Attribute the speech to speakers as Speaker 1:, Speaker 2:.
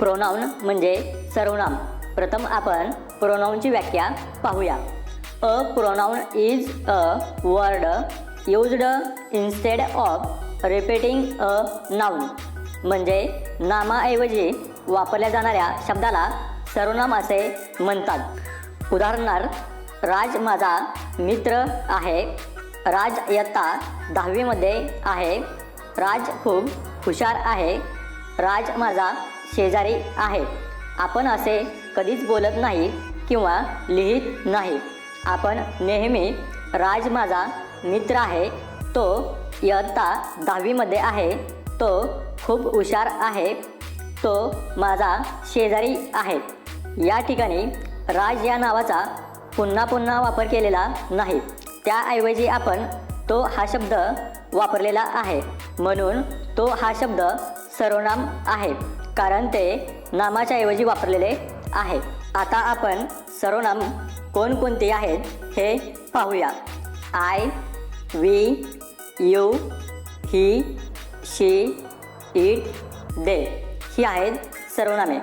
Speaker 1: Pronoun म्हणजे सर्वनाम. प्रथम आपण प्रोनाऊनची व्याख्या पाहूया. A pronoun is a word used instead of repeating a noun. म्हणजे नामाऐवजी वापरल्या जाणाऱ्या शब्दाला सर्वनाम असे म्हणतात. उदाहरणार्थ राज माझा मित्र आहे. राज इयत्ता दहावीमध्ये आहे. राज खूप हुशार आहे. राज माझा शेजारी आहे आपण असे कधीच बोलत नाही किंवा लिहित नाही. आपण नेहमी राज माझा मित्र आहे. तो इयत्ता दहावीमध्ये आहे. तो खूप हुशार आहे. तो माझा शेजारी आहे. या ठिकाणी राज या नावाचा पुन्हा पुन्हा वापर केलेला नाही. त्याऐवजी आपण तो हा शब्द वापरलेला आहे. म्हणून तो हा शब्द सर्वनाम आहे. कारण ते नामाच्या ऐवजी वापरलेले आहे. आता आपण सर्वनाम कोणकोणती आहेत हे पाहूया. I we you he she it they. ही आहेत सर्वनामे.